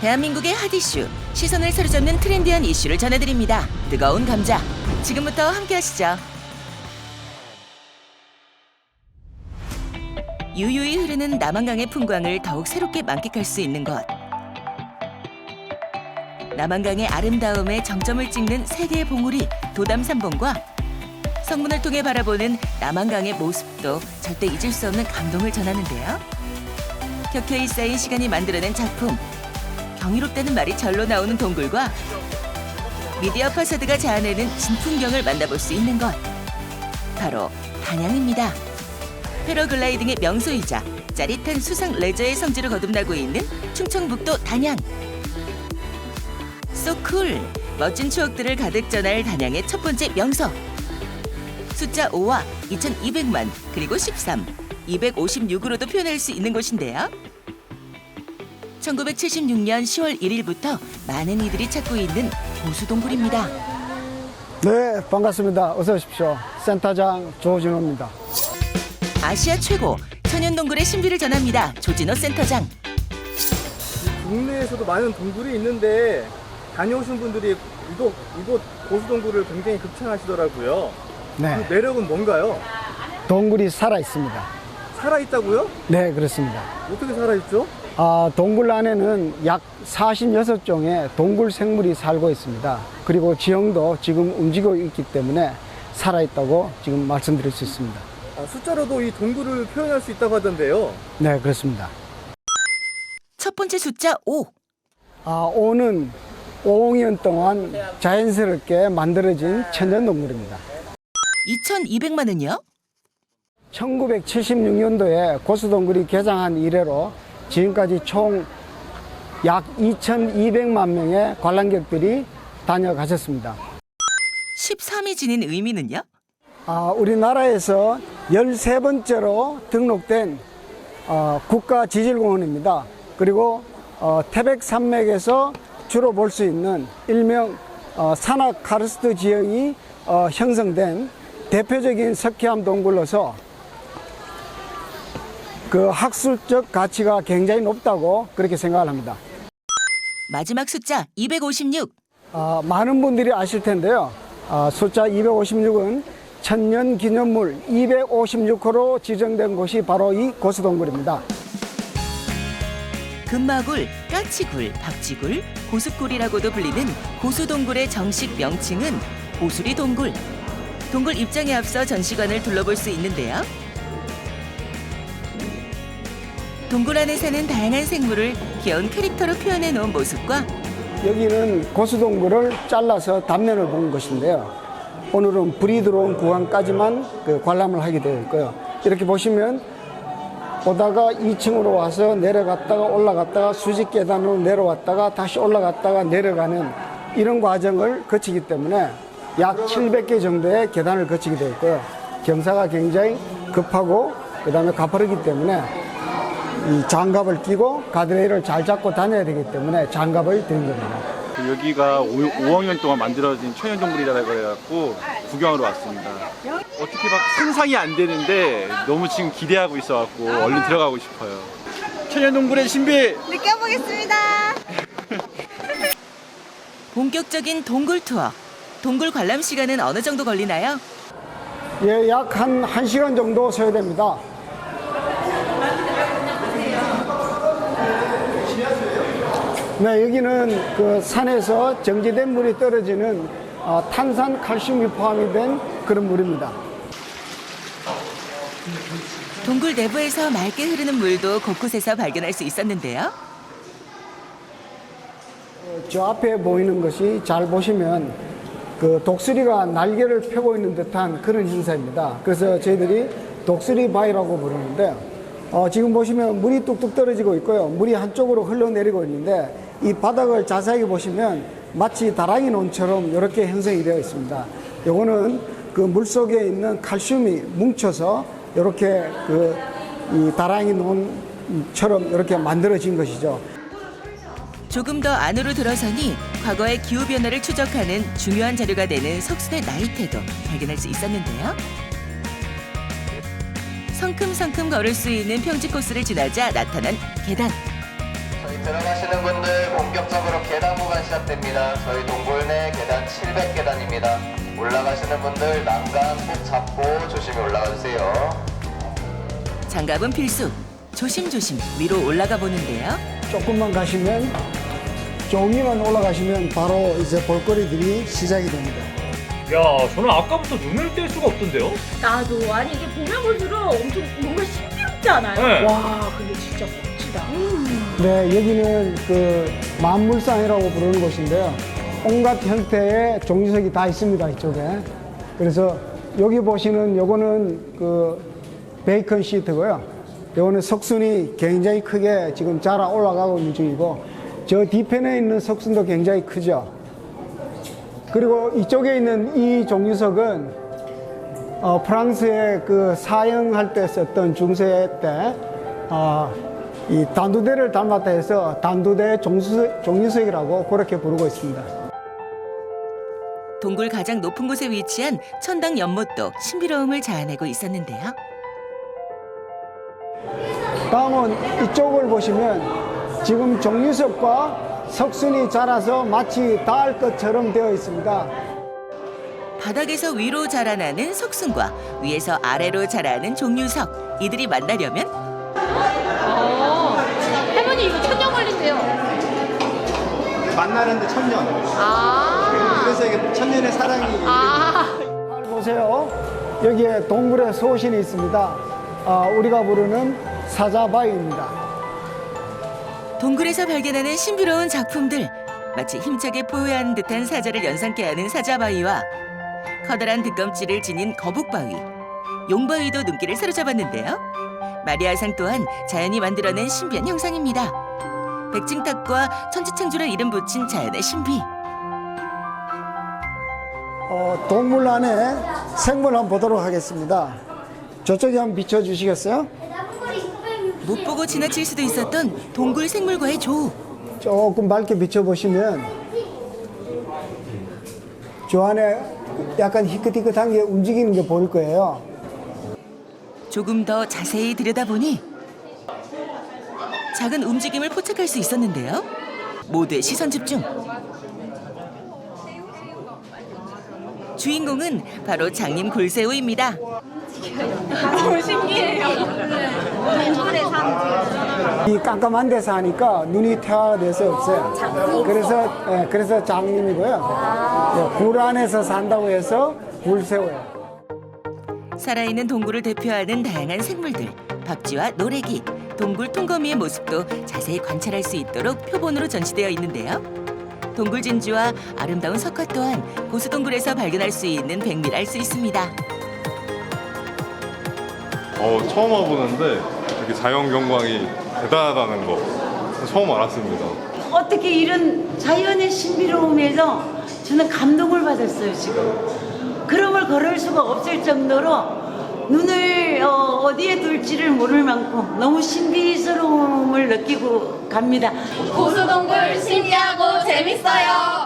대한민국의 핫 이슈, 시선을 사로잡는 트렌디한 이슈를 전해드립니다. 뜨거운 감자. 지금부터 함께 하시죠. 유유히 흐르는 남한강의 풍광을 더욱 새롭게 만끽할 수 있는 것. 남한강의 아름다움에 정점을 찍는 세 개의 봉우리 도담산봉과 성문을 통해 바라보는 남한강의 모습도 절대 잊을 수 없는 감동을 전하는데요. 켜켜이 쌓인 시간이 만들어낸 작품. 경이롭다는 말이 절로 나오는 동굴과 미디어 파사드가 자아내는 진풍경을 만나볼 수 있는 것. 바로 단양입니다. 패러글라이딩의 명소이자 짜릿한 수상 레저의 성지로 거듭나고 있는 충청북도 단양. 소쿨 멋진 추억들을 가득 전할 단양의 첫 번째 명소. 숫자 5와 2200만 그리고 13, 256으로도 표현할 수 있는 곳인데요. 1976년 10월 1일부터 많은 이들이 찾고 있는 보수동굴입니다. 네, 반갑습니다. 어서 오십시오. 센터장 조진호입니다. 아시아 최고 천연동굴의 신비를 전합니다. 조진호 센터장. 국내에서도 많은 동굴이 있는데 다녀오신 분들이 이곳, 이곳 고수동굴을 굉장히 극찬하시더라고요. 네, 그 매력은 뭔가요? 동굴이 살아 있습니다. 살아있다고요? 네, 그렇습니다. 어떻게 살아있죠? 아, 동굴 안에는 약 46종의 동굴 생물이 살고 있습니다. 그리고 지형도 지금 움직이고 있기 때문에 살아 있다고 지금 말씀드릴 수 있습니다. 아, 숫자로도 이 동굴을 표현할 수 있다고 하던데요. 네, 그렇습니다. 첫 번째 숫자 5. 아, 오는 5년 동안 자연스럽게 만들어진 천연 동굴입니다. 2200만은요? 1976년도에 고수동굴이 개장한 이래로 지금까지 총 약 2,200만 명의 관람객들이 다녀가셨습니다. 13이 지닌 의미는요? 아, 우리나라에서 13번째로 등록된 어, 국가 지질공원입니다. 그리고 어, 태백 산맥에서 주로 볼 수 있는 일명 어, 산악 카르스트 지형이 어, 형성된 대표적인 석회암 동굴로서 그 학술적 가치가 굉장히 높다고 그렇게 생각을 합니다. 마지막 숫자 256. 아, 많은 분들이 아실 텐데요. 아, 숫자 256은 천년 기념물 256호로 지정된 곳이 바로 이 고수동굴입니다. 금마굴, 까치굴, 박쥐굴, 고숫굴이라고도 불리는 고수동굴의 정식 명칭은 고수리 동굴. 동굴 입장에 앞서 전시관을 둘러볼 수 있는데요. 동굴 안에 사는 다양한 생물을 귀여운 캐릭터로 표현해 놓은 모습과 여기는 고수동굴을 잘라서 단면을 본 것인데요. 오늘은 불이 들어온 구간까지만 그 관람을 하게 되어 있고요. 이렇게 보시면 오다가 2층으로 와서 내려갔다가 올라갔다가 수직 계단으로 내려왔다가 다시 올라갔다가 내려가는 이런 과정을 거치기 때문에 약 700개 정도의 계단을 거치게 되어 있고요. 경사가 굉장히 급하고 그다음에 가파르기 때문에 이 장갑을 끼고 가드레일을 잘 잡고 다녀야 되기 때문에 장갑을 드린 겁니다. 그 여기가 5, 5학년 동안 만들어진 천연동굴이라고 해갖고 구경하러 왔습니다. 어떻게 막 상상이 안 되는데 너무 지금 기대하고 있어갖고 얼른 들어가고 싶어요. 천연동굴의 신비! 느껴보겠습니다. 본격적인 동굴 투어. 동굴 관람 시간은 어느 정도 걸리나요? 예, 약 한 1시간 정도 소요됩니다. 네, 여기는 그 산에서 정지된 물이 떨어지는 어, 탄산 칼슘이 포함이 된 그런 물입니다. 동굴 내부에서 맑게 흐르는 물도 곳곳에서 발견할 수 있었는데요. 저 앞에 보이는 것이 잘 보시면 그 독수리가 날개를 펴고 있는 듯한 그런 현상입니다. 그래서 저희들이 독수리 바위라고 부르는데 어, 지금 보시면 물이 뚝뚝 떨어지고 있고요. 물이 한쪽으로 흘러내리고 있는데 이 바닥을 자세하게 보시면 마치 다랑이 논처럼 이렇게 형성이 되어 있습니다. 요거는 그 물 속에 있는 칼슘이 뭉쳐서 이렇게 그 이 다랑이 논처럼 이렇게 만들어진 것이죠. 조금 더 안으로 들어서니 과거의 기후 변화를 추적하는 중요한 자료가 되는 석순의 나이테도 발견할 수 있었는데요. 성큼성큼 걸을 수 있는 평지 코스를 지나자 나타난 계단. 저희 들어가시는 분들 본격적으로 계단 구간 시작됩니다. 저희 동굴 내 계단 700계단입니다. 올라가시는 분들 난간 꼭 잡고 조심히 올라가 주세요. 장갑은 필수. 조심조심 위로 올라가 보는데요. 조금만 가시면 종이만 올라가시면 바로 이제 볼거리들이 시작이 됩니다. 야, 저는 아까부터 눈을 뗄 수가 없던데요? 나도 아니 이게 보면 볼수록 엄청 뭔가 신비롭지 않아요? 네. 와 근데 진짜 멋지다. 네, 여기는 그 만물상이라고 부르는 곳인데요. 온갖 형태의 종이석이 다 있습니다, 이쪽에. 그래서 여기 보시는 요거는 그 베이컨 시트고요. 요거는 석순이 굉장히 크게 지금 자라 올라가고 있는 중이고, 저 뒤편에 있는 석순도 굉장히 크죠. 그리고 이쪽에 있는 이 종이석은 어, 프랑스의 그 사형할 때 썼던 중세 때, 어, 이 단두대를 닮았다 해서 단두대 종수석, 종이석이라고 그렇게 부르고 있습니다. 동굴 가장 높은 곳에 위치한 천당 연못도 신비로움을 자아내고 있었는데요. 다음은 이쪽을 보시면 지금 종이석과 석순이 자라서 마치 닿을 것처럼 되어 있습니다. 바닥에서 위로 자라나는 석순과 위에서 아래로 자라는 종류석 이들이 만나려면 이거 천년 걸린대요. 만나는데 천년. 아, 그래서 이게 천년의 사랑이 아. 잘 보세요. 여기에 동굴의 소신이 있습니다. 아, 우리가 부르는 사자바위입니다. 동굴에서 발견하는 신비로운 작품들 마치 힘차게 포효하는 듯한 사자를 연상케 하는 사자바위와 커다란 득검지를 지닌 거북바위 용바위도 눈길을 사로잡았는데요 마리아상 또한 자연이 만들어낸 신비한 형상입니다 백징탑과 천지창조를 이름 붙인 자연의 신비 어, 동물 안에 생물 한번 보도록 하겠습니다. 저쪽에 한번 비춰주시겠어요? 못 보고 지나칠 수도 있었던 동굴 생물과의 조우 조금 밝게 비춰보시면 저 안에 약간 희끗희끗한 게 움직이는 게 보일 거예요. 조금 더 자세히 들여다보니 작은 움직임을 포착할 수 있었는데요. 모두의 시선 집중. 주인공은 바로 장님 골새우입니다. 너무 신기해요. 이 깜깜한 데서 하니까 눈이 퇴화돼서 없어요. 그래서 예, 그래서 장님이고요. 예, 굴 안에서 산다고 해서 굴새우예요. 살아있는 동굴을 대표하는 다양한 생물들, 박쥐와 노래기, 동굴 통거미의 모습도 자세히 관찰할 수 있도록 표본으로 전시되어 있는데요. 동굴 진주와 아름다운 석화 또한 고수 동굴에서 발견할 수 있는 백미를 알 수 있습니다. 어, 처음 와보는데 이렇게 자연 경관이 대단하다는 거 처음 알았습니다. 어떻게 이런 자연의 신비로움에서 저는 감동을 받았어요 지금 걸음을 걸을 수가 없을 정도로 눈을 어, 디에 둘지를 모를 만큼 너무 신비스러움을 느끼고 갑니다 고수동굴 신기하고 재밌어요.